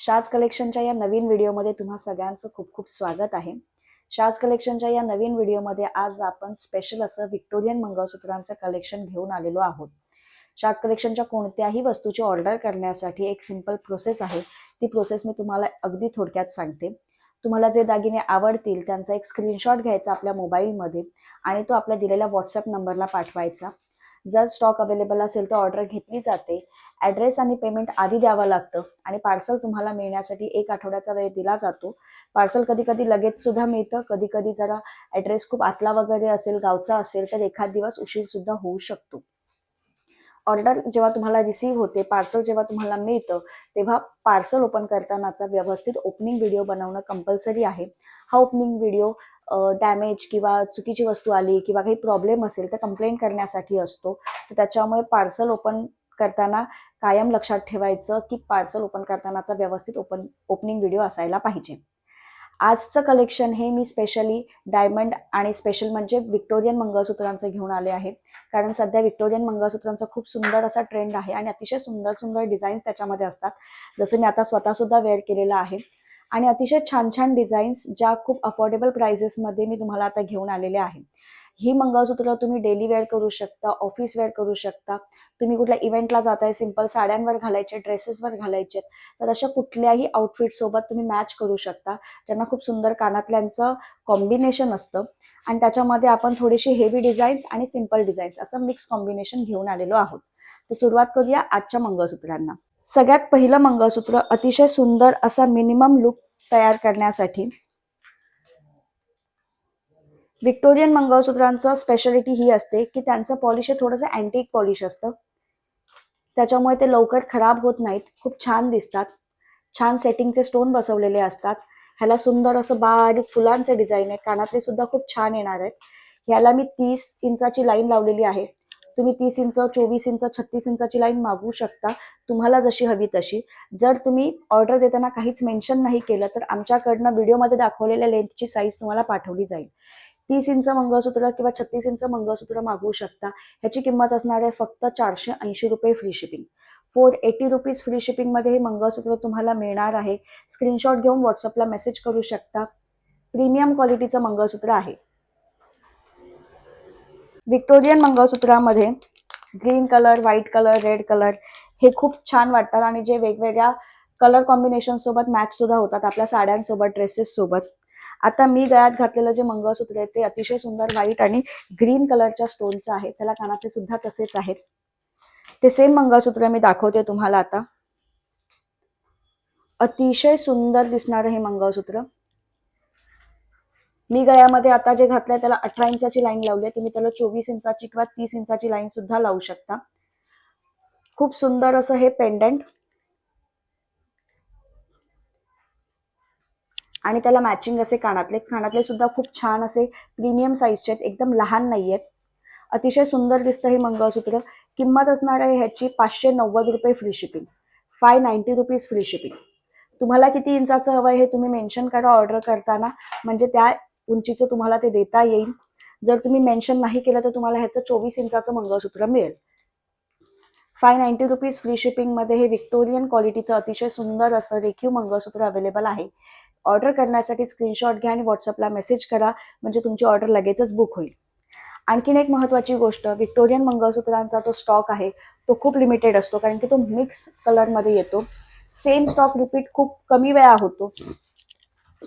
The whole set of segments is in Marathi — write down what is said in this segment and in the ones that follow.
शाज कलेक्शनच्या या नवीन व्हिडिओमध्ये तुम्हा सगळ्यांचं खूप खूप स्वागत आहे. शाज कलेक्शनच्या या नवीन व्हिडिओमध्ये आज आपण स्पेशल असं व्हिक्टोरियन मंगळसूत्रांचं कलेक्शन घेऊन आलेलो आहोत. शाज कलेक्शनच्या कोणत्याही वस्तूची ऑर्डर करण्यासाठी एक सिंपल प्रोसेस आहे. ती प्रोसेस मी तुम्हाला अगदी थोडक्यात सांगते. तुम्हाला जे दागिने आवडतील त्यांचा एक स्क्रीनशॉट घ्यायचा आपल्या मोबाईलमध्ये आणि तो आपल्या दिलेल्या व्हॉट्सअप नंबरला पाठवायचा. जर स्टॉक अवेलेबल असेल तर ऑर्डर घेतली जाते. ॲड्रेस आणि पेमेंट आधी द्यावं लागतं आणि पार्सल तुम्हाला मिळण्यासाठी एक आठवड्याचा वेळ दिला जातो. पार्सल कधी कधी लगेच सुद्धा मिळतं. कधी कधी जरा ॲड्रेस खूप आतला वगैरे असेल गावचा असेल तर एखाद दिवस उशीर सुद्धा होऊ शकतो. ऑर्डर जेव्हा तुम्हाला रिसीव्ह होते पार्सल जेव्हा तुम्हाला मिळतं तेव्हा पार्सल ओपन करतानाचा व्यवस्थित ओपनिंग व्हिडिओ बनवणं कंपल्सरी आहे. हा ओपनिंग व्हिडिओ डॅमेज किंवा चुकीची वस्तू आली किंवा काही प्रॉब्लेम असेल तर कंप्लेंट करण्यासाठी असतो. तर त्याच्यामुळे पार्सल ओपन करताना कायम लक्षात ठेवायचं की पार्सल ओपन करतानाचा व्यवस्थित ओपन ओपनिंग व्हिडिओ असायला पाहिजे. आजचं कलेक्शन हे मी स्पेशली डायमंड आणि स्पेशल म्हणजे विक्टोरियन मंगळसूत्रांचं घेऊन आले आहे. कारण सध्या विक्टोरियन मंगळसूत्रांचा खूप सुंदर असा ट्रेंड आहे आणि अतिशय सुंदर सुंदर डिझाईन्स त्याच्यामध्ये असतात. जसं मी आता स्वतःसुद्धा वेअर केलेलं आहे. आणि अतिशय छान छान डिझाईन्स ज्या खूप अफोर्डेबल प्राइजेसमध्ये मी तुम्हाला आता घेऊन आलेले आहे ही मंगळसूत्र तुम्ही डेली वेअर करू शकता ऑफिस वेअर करू शकता. तुम्ही कुठल्या इव्हेंटला जाताय सिंपल साड्यांवर घालायचे ड्रेसेसवर घालायचे तर अशा कुठल्याही आउटफिटसोबत तुम्ही मॅच करू शकता ज्यांना खूप सुंदर कानातल्यांचं कॉम्बिनेशन असतं. आणि त्याच्यामध्ये आपण थोडीशी हेवी डिझाईन्स आणि सिंपल डिझाईन्स असं मिक्स कॉम्बिनेशन घेऊन आलेलो आहोत. तर सुरुवात करूया आजच्या मंगळसूत्रांना. सगळ्यात पहिलं मंगळसूत्र अतिशय सुंदर असा मिनिमम लुक तयार करण्यासाठी. विक्टोरियन मंगळसूत्रांचं स्पेशालिटी ही असते की त्यांचं पॉलिश हे थोडंसं अँटिक पॉलिश असतं. त्याच्यामुळे ते लवकर खराब होत नाहीत खूप छान दिसतात. छान सेटिंगचे स्टोन बसवलेले असतात. ह्याला सुंदर असं बारीक फुलांचे डिझाईन आहे कानातले सुद्धा खूप छान येणार आहेत. ह्याला मी तीस इंचाची लाईन लावलेली आहे. तुम्ही तीस इंच चोवीस इंच छत्तीस इंचाची लाईन मागवू शकता. तुम्हाला जशी हवी तशी. जर तुम्ही ऑर्डर देताना काहीच मेन्शन नाही केलं तर आमच्याकडनं व्हिडिओमध्ये दाखवलेल्या लेंथची साईज तुम्हाला पाठवली जाईल. तीस इंच मंगळसूत्र किंवा छत्तीस इंच मंगळसूत्र मागवू शकता. ह्याची किंमत असणार आहे फक्त चारशे ऐंशी रुपये free shipping four eighty rupees free शिपिंगमध्ये हे मंगळसूत्र तुम्हाला मिळणार आहे. स्क्रीनशॉट घेऊन व्हॉट्सअपला मेसेज करू शकता. प्रीमियम क्वालिटीचं मंगळसूत्र आहे. Victorian मंगळसूत्रामध्ये green colour white colour red colour हे खूप छान वाटतात आणि जे वेगवेगळ्या कलर कॉम्बिनेशन सोबत मॅच सुद्धा होतात आपल्या साड्यांसोबत ड्रेसेस सोबत. आता मी गळ्यात घातलेलं जे मंगळसूत्र आहे ते अतिशय सुंदर व्हाईट आणि ग्रीन कलरच्या स्टोनचं आहे. त्याला कानातले सुद्धा तसेच आहेत. ते सेम मंगळसूत्र मी दाखवते तुम्हाला आता. अतिशय सुंदर दिसणारं हे मंगळसूत्र. मी गळ्यामध्ये आता जे घातलंय त्याला अठरा इंचाची लाईन लावली आहे. तुम्ही त्याला चोवीस इंचाची किंवा तीस इंचाची लाईन सुद्धा लावू शकता. खूप सुंदर असं हे पेंडंट आणि त्याला मॅचिंग असे कानातले. कानातले सुद्धा खूप छान असे प्रीमियम साईजचे आहेत. एकदम लहान नाही आहेत अतिशय सुंदर दिसतं हे मंगळसूत्र. किंमत असणार आहे ह्याची पाचशे नव्वद रुपये free shipping five ninety rupees free shipping तुम्हाला किती इंचाचं हवं आहे हे तुम्ही मेन्शन करा ऑर्डर करताना. म्हणजे त्या उंचीचं तुम्हाला ते देता येईल. जर तुम्ही मेन्शन नाही केलं तर तुम्हाला ह्याचं चोवीस इंचाचं मंगळसूत्र मिळेल. फाय नाईन्टी रुपीज फ्री शिपिंगमध्ये हे विक्टोरियन क्वालिटीचं अतिशय सुंदर असं रेखीव मंगळसूत्र अवेलेबल आहे. ऑर्डर करण्यासाठी स्क्रीनशॉट घ्या आणि व्हॉट्सअपला मेसेज करा म्हणजे तुमची ऑर्डर लगेचच बुक होईल. आणखीन एक महत्त्वाची गोष्ट व्हिक्टोरियन मंगळसूत्रांचा जो स्टॉक आहे तो खूप लिमिटेड असतो कारण की तो मिक्स कलरमध्ये येतो. सेम स्टॉक रिपीट खूप कमी वेळा होतो.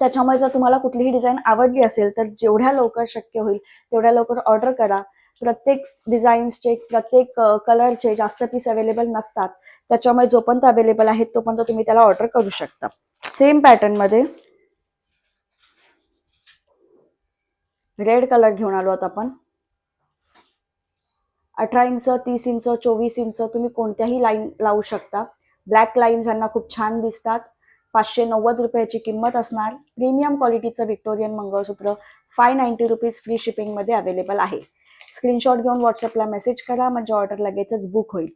त्याच्यामुळे जर तुम्हाला कुठलीही डिझाईन आवडली असेल तर जेवढ्या लवकर शक्य होईल तेवढ्या लवकर ऑर्डर करा. प्रत्येक डिझाईन्सचे प्रत्येक कलरचे जास्त पीस अवेलेबल नसतात. त्याच्यामुळे जोपर्यंत अवेलेबल आहेत तोपर्यंत तुम्ही त्याला ऑर्डर करू शकता. सेम पॅटर्नमध्ये रेड कलर घेऊन आलो आहोत आपण. अठरा इंच तीस इंच चोवीस इंच तुम्ही कोणत्याही लाईन लावू शकता. ब्लॅक लाईन्स यांना खूप छान दिसतात. पाचशे नव्वद रुपयाची किंमत असणार. प्रीमियम क्वालिटीचं विक्टोरियन मंगळसूत्र फाय नाईन्टी रुपीज फ्री शिपिंगमध्ये अवेलेबल आहे. स्क्रीनशॉट घेऊन व्हॉट्सअपला मेसेज करा. म्हणजे ऑर्डर लगेचच बुक होईल.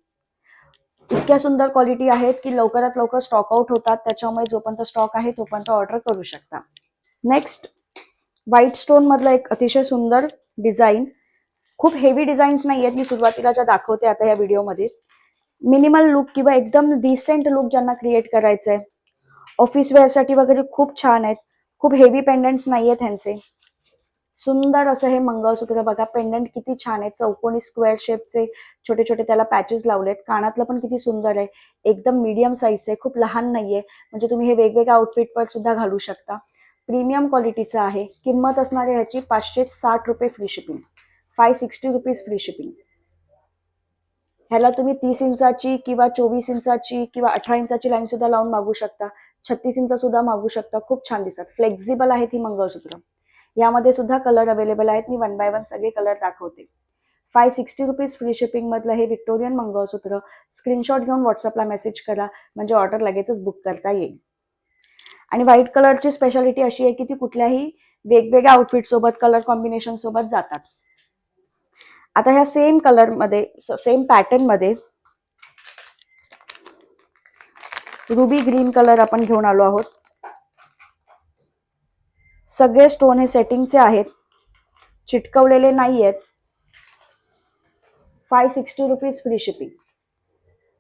इतक्या सुंदर क्वालिटी आहेत की लवकरात लवकर स्टॉक आउट होतात. त्याच्यामुळे जोपर्यंत स्टॉक आहे तोपर्यंत ऑर्डर करू शकता. नेक्स्ट व्हाईट स्टोन मधलं एक अतिशय सुंदर डिझाईन खूप हेवी डिझाईन्स नाही आहेत मी सुरुवातीला ज्या दाखवते आता या व्हिडिओमध्ये मिनिमल लुक किंवा एकदम डिसेंट लुक ज्यांना क्रिएट करायचं आहे ऑफिस वेअरसाठी वगैरे खूप छान आहेत. खूप हेवी पेंडंट्स नाही आहेत त्यांचे सुंदर असं हे मंगळसूत्र बघा. पेंडंट किती छान आहे चौकोनी स्क्वेअर शेपचे छोटे छोटे त्याला पॅचेस लावलेत कानातलं पण किती सुंदर आहे. एकदम मीडियम साईज आहे. खूप लहान नाहीये. म्हणजे तुम्ही हे वेगवेगळ्या आउटफिटवर सुद्धा घालू शकता. प्रीमियम क्वालिटीचं आहे. किंमत असणारी ह्याची पाचशे साठ रुपये free shipping five sixty rupees free shipping ह्याला तुम्ही तीस इंचाची किंवा चोवीस इंचाची किंवा अठरा इंचाची लाईन सुद्धा लावून मागू शकता. छत्तीस इंच सुद्धा मागू शकता. खूप छान दिसतात. फ्लेक्झिबल आहेत ही मंगळसूत्र. यामध्ये सुद्धा कलर अवेलेबल आहेत. मी वन बाय वन सगळे कलर दाखवते. Five sixty rupees free shipping मधलं हे विक्टोरियन मंगळसूत्र. स्क्रीनशॉट घेऊन व्हॉट्सअपला मेसेज करा. म्हणजे ऑर्डर लगेचच बुक करता येईल. आणि व्हाईट कलरची स्पेशालिटी अशी आहे की ती कुठल्याही वेगवेगळ्या आउटफिट सोबत कलर कॉम्बिनेशन सोबत जातात. आता ह्या सेम कलरमध्ये same pattern ruby green colour आपण घेऊन आलो आहोत. सगळे स्टोन हे सेटिंगचे आहेत. चिटकवलेले नाही आहेत five sixty rupees free shipping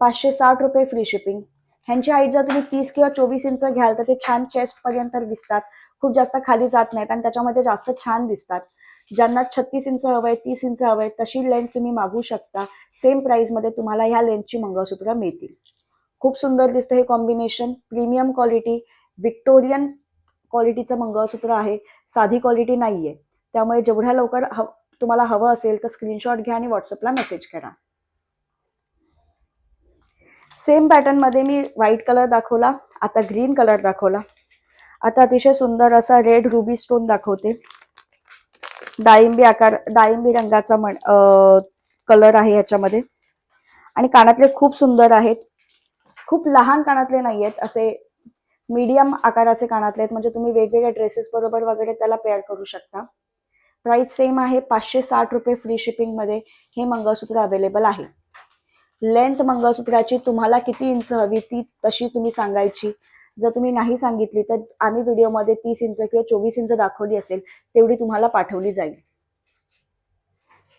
पाचशे साठ रुपये फ्री शिपिंग ह्यांची हाईट जर तुम्ही तीस किंवा चोवीस इंच घ्याल तर ते छान चेस्टपर्यंत दिसतात. खूप जास्त खाली जात नाहीत आणि त्याच्यामध्ये जास्त छान दिसतात. ज्यांना छत्तीस इंच हवं आहे तीस इंच हवं आहे तशी लेंथ तुम्ही मागू शकता. सेम प्राईजमध्ये तुम्हाला ह्या लेंथची मंगळसूत्र मिळतील. खूप सुंदर दिसतं हे कॉम्बिनेशन प्रीमियम क्वालिटी विक्टोरियन क्वालिटीचं मंगळसूत्र आहे. साधी क्वालिटी नाही आहे त्यामुळे जेवढ्या लवकर हव तुम्हाला हवं असेल तर स्क्रीनशॉट घ्या आणि व्हॉट्सअपला मेसेज करा. सेम पॅटर्नमध्ये मी व्हाईट कलर दाखवला आता ग्रीन कलर दाखवला. आता अतिशय सुंदर असा रेड रुबी स्टोन दाखवते. डाळिंबी आकार डाळिंबी रंगाचा म्हण कलर आहे याच्यामध्ये आणि कानातले खूप सुंदर आहेत. खूप लहान कानातले नाही आहेत असे मीडियम आकाराचे कानातले आहेत. म्हणजे तुम्ही वेगवेगळ्या ड्रेसेस बरोबर वगैरे त्याला पेअर करू शकता. प्राइस सेम आहे पाचशे साठ रुपये फ्री शिपिंगमध्ये हे मंगळसूत्र अवेलेबल आहे. लेंथ मंगळसूत्राची तुम्हाला किती इंच हवी ती तशी तुम्ही सांगायची. जर तुम्ही नाही सांगितली तर आम्ही व्हिडिओमध्ये तीस इंच किंवा चोवीस इंच दाखवली असेल तेवढी तुम्हाला पाठवली जाईल.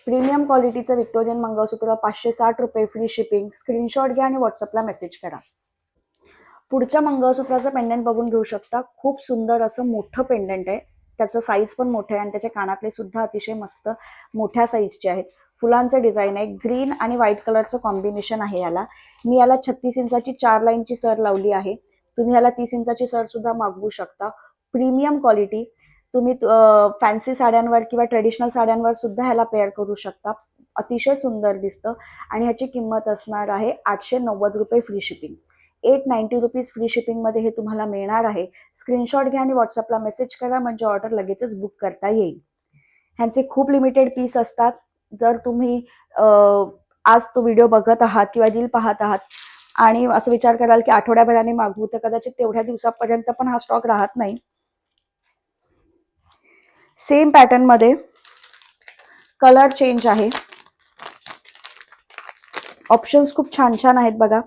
प्रीमियम क्वालिटीचं विक्टोरियन मंगळसूत्र पाचशे साठ रुपये फ्री शिपिंग स्क्रीनशॉट घ्या आणि व्हॉट्सअपला मेसेज करा. पुढच्या मंगळसूत्राचं पेंडंट बघून घेऊ शकता. खूप सुंदर असं मोठं पेंडंट आहे. त्याचं साईज पण मोठं आहे आणि त्याचे कानातले सुद्धा अतिशय मस्त मोठ्या साईजचे आहेत. फुलांचं डिझाईन आहे. ग्रीन आणि व्हाईट कलरचं कॉम्बिनेशन आहे याला. मी याला छत्तीस इंचाची चार लाईनची सर लावली आहे. तुम्ही याला तीस इंचाची सर सुद्धा मागवू शकता. प्रीमियम क्वालिटी तुम्ही फॅन्सी साड्यांवर किंवा ट्रेडिशनल साड्यांवर सुद्धा ह्याला पेअर करू शकता. अतिशय सुंदर दिसतं आणि ह्याची किंमत असणार आहे आठशे नव्वद रुपये free shipping eight ninety rupees free शिपिंगमध्ये हे तुम्हाला मिळणार आहे. स्क्रीनशॉट घ्या आणि व्हॉट्सअपला मेसेज करा म्हणजे ऑर्डर लगेचच बुक करता येईल. ह्यांचे खूप लिमिटेड पीस असतात. जर तुम्ही आज तो व्हिडिओ बघत आहात किंवा रील पाहत आहात आणि असं विचार कराल की आठवड्याभराने मागवू तर कदाचित तेवढ्या दिवसापर्यंत पण हा स्टॉक राहत नाही. सेम पॅटर्नमध्ये कलर चेंज आहे. ऑप्शन्स खूप छान छान आहेत बघा.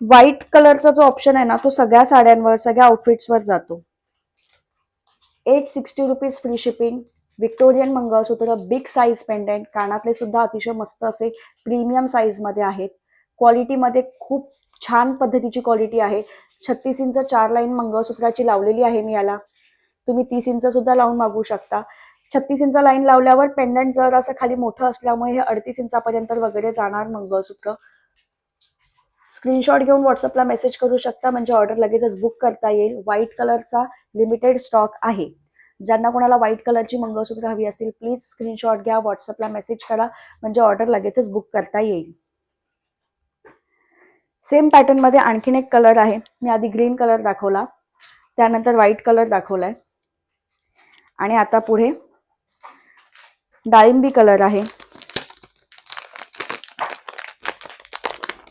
व्हाईट कलरचा जो ऑप्शन आहे ना तो सगळ्या साड्यांवर सगळ्या आउटफिट्सवर जातो. Eight sixty rupees free shipping Victorian मंगळसूत्र बिग साईज पेंडेंट कानातले सुद्धा अतिशय मस्त असे प्रीमियम साईजमध्ये आहेत. क्वालिटीमध्ये खूप छान पद्धतीची क्वालिटी आहे. छत्तीस इंच चार लाईन मंगळसूत्राची लावलेली आहे मी याला. तुम्ही तीस इंच सुद्धा लावून मागू शकता. छत्तीस इंच लाईन लावल्यावर पेंडंट जर असं खाली मोठं असल्यामुळे हे अडतीस इंचापर्यंत वगैरे जाणार मंगळसूत्र. स्क्रीनशॉट घेऊन व्हॉट्सअपला मेसेज करू शकता म्हणजे ऑर्डर लगेचच बुक करता येईल. व्हाईट कलरचा लिमिटेड स्टॉक आहे. ज्यांना कोणाला व्हाईट कलरची मंगळसूत्र हवी असतील प्लीज स्क्रीनशॉट घ्या व्हॉट्सअपला मेसेज करा म्हणजे ऑर्डर लगेचच बुक करता येईल. सेम पॅटर्नमध्ये आणखीन एक कलर आहे. मी आधी ग्रीन कलर दाखवला. त्यानंतर व्हाईट कलर दाखवलाय. आणि आता पुढे डाळिंबी कलर आहे.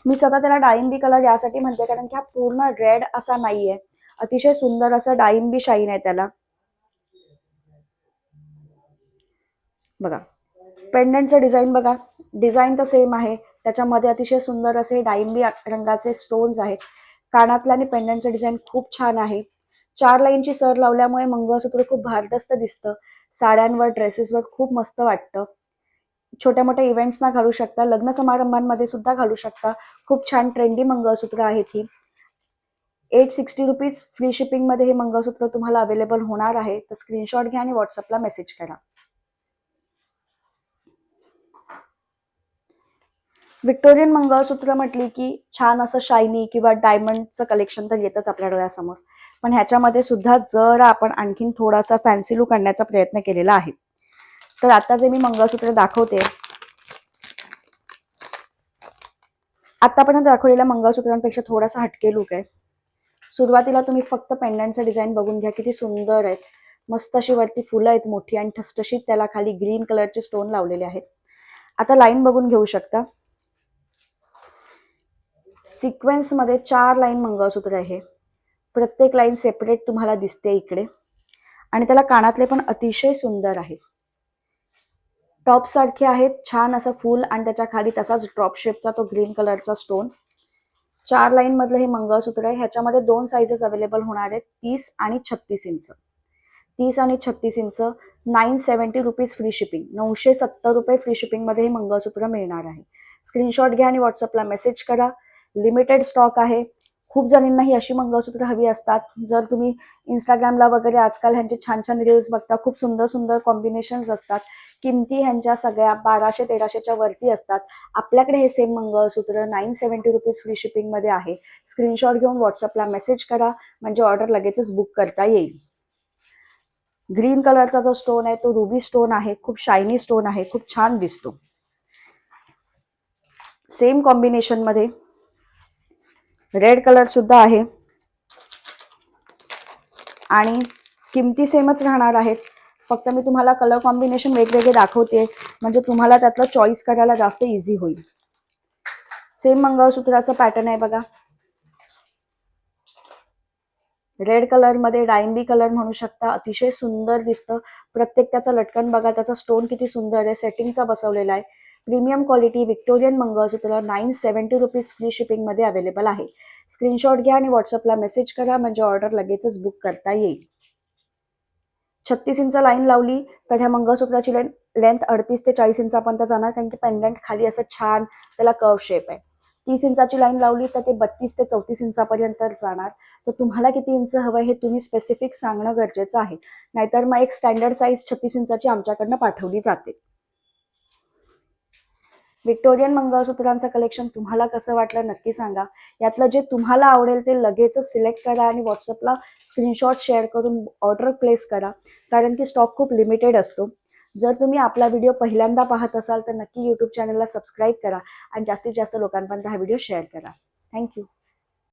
मी स्वतः त्याला डाळिंबी कलर यासाठी म्हणते कारण की हा पूर्ण रेड असा नाहीये. अतिशय सुंदर असा डाळिंबी शाईन आहे त्याला. बघा. पेंडंटचं डिझाईन बघा. डिझाईन तर सेम आहे. त्याच्यामध्ये अतिशय सुंदर असे डाळिंबी रंगाचे स्टोन्स आहेत. कानातलं आणि पेंडंटचं डिझाईन खूप छान आहे. चार लाईनची सर लावल्यामुळे मंगळसूत्र खूप भारदस्त दिसतं. साड्यांवर ड्रेसेसवर खूप मस्त वाटतं. छोट्या मोठ्या इव्हेंट्सना घालू शकता. लग्न समारंभांमध्ये सुद्धा घालू शकता. खूप छान ट्रेंडी मंगळसूत्र आहेत ही एट सिक्स्टी रुपीज फ्री शिपिंगमध्ये हे मंगळसूत्र तुम्हाला अवेलेबल होणार आहे. तर स्क्रीनशॉट घ्या आणि व्हॉट्सअपला मेसेज करा. विक्टोरियन मंगळसूत्र म्हटली की छान असं शायनी किंवा डायमंडचं कलेक्शन तर येतच आपल्या डोळ्यासमोर. पण ह्याच्यामध्ये सुद्धा जरा आपण आणखीन थोडासा फॅन्सी लुक आणण्याचा प्रयत्न केलेला आहे. तर आता जे मी मंगळसूत्र दाखवते आतापर्यंत दाखवलेल्या मंगळसूत्रांपेक्षा थोडासा हटके लुक आहे. सुरुवातीला तुम्ही फक्त पेंडंटचं डिझाईन बघून घ्या किती सुंदर आहेत. मस्त अशी वरती फुलं आहेत मोठी आणि ठसठशीत त्याला खाली ग्रीन कलरचे स्टोन लावलेले आहेत. आता लाईन बघून घेऊ शकता. सिक्वेन्समध्ये चार लाईन मंगळसूत्र आहे. प्रत्येक लाईन सेपरेट तुम्हाला दिसते इकडे. आणि त्याला कानातले पण अतिशय सुंदर आहेत टॉप सारखे आहेत छान असं फूल आणि त्याच्याखाली तसाच ड्रॉप शेपचा तो ग्रीन कलरचा स्टोन. चार लाईन मधलं हे मंगळसूत्र आहे ह्याच्यामध्ये दोन साईजेस अवेलेबल होणार आहेत तीस आणि छत्तीस इंच. तीस आणि छत्तीस inch nine seventy rupees free shipping नऊशे सत्तर रुपये फ्री शिपिंगमध्ये हे मंगळसूत्र मिळणार आहे. स्क्रीनशॉट घ्या आणि व्हॉट्सअपला मेसेज करा. लिमिटेड स्टॉक आहे. खूप जणींना ही अशी मंगळसूत्र हवी असतात. जर तुम्ही इंस्टाग्रामला वगैरे आजकाल ह्यांचे छान छान रील्स बघता खूप सुंदर सुंदर कॉम्बिनेशन्स असतात. किमती ह्यांच्या सगळ्या बाराशे तेराशेच्या वरती असतात. आपल्याकडे हे सेम मंगळसूत्र नाईन सेवन्टी रुपीज फ्री शिपिंगमध्ये आहे. स्क्रीनशॉट घेऊन व्हॉट्सअपला मेसेज करा. म्हणजे ऑर्डर लगेचच बुक करता येईल. ग्रीन कलरचा जो स्टोन आहे तो रुबी स्टोन आहे. खूप शायनी स्टोन आहे. खूप छान दिसतो. सेम कॉम्बिनेशनमध्ये रेड कलर सुद्धा आहे. आणि किमती सेमच राहणार आहेत. फक्त मी तुम्हाला कलर कॉम्बिनेशन वेगवेगळे दाखवते. म्हणजे तुम्हाला त्यातलं चॉईस करायला जास्त इझी होईल. सेम मंगळसूत्राचं पॅटर्न आहे बघा. रेड कलरमध्ये डायंबी कलर म्हणू शकता. अतिशय सुंदर दिसतं. प्रत्येक त्याचं लटकन बघा. त्याचा स्टोन किती सुंदर आहे. सेटिंगचा बसवलेला आहे. प्रीमियम क्वालिटी विक्टोरियन मंगळसूत्र नाईन सेवन्टी रुपीज फ्री शिपिंगमध्ये अवेलेबल आहे. स्क्रीनशॉट घ्या आणि व्हॉट्सअपला मेसेज करा. म्हणजे ऑर्डर लगेचच बुक करता येईल. छत्तीस इंच लाईन लावली तर ह्या मंगळसूत्राची लाईन लेंथ अडतीस ते चाळीस इंचापर्यंत जाणार कारण की पेंडंट खाली असं छान त्याला कर्व शेप आहे. तीस इंचाची लाईन लावली तर ते बत्तीस ते चौतीस इंचापर्यंत जाणार. तर तुम्हाला किती इंच हवं हे तुम्ही स्पेसिफिक सांगणं गरजेचं आहे. नाहीतर मग एक स्टँडर्ड साईज छत्तीस इंचाची आमच्याकडनं पाठवली जाते. विक्टोरियन मंगळसूत्रांचं कलेक्शन तुम्हाला कसं वाटलं नक्की सांगा. यातलं जे तुम्हाला आवडेल ते लगेचच सिलेक्ट करा आणि व्हॉट्सअपला स्क्रीनशॉट शेअर करून ऑर्डर प्लेस करा. कारण की स्टॉक खूप लिमिटेड असतो. जर तुम्ही आपला व्हिडिओ पहिल्यांदा पाहत असाल तर नक्की यूट्यूब चॅनलला सबस्क्राईब करा आणि जास्तीत जास्त लोकांपर्यंत हा व्हिडिओ शेअर करा. थँक्यू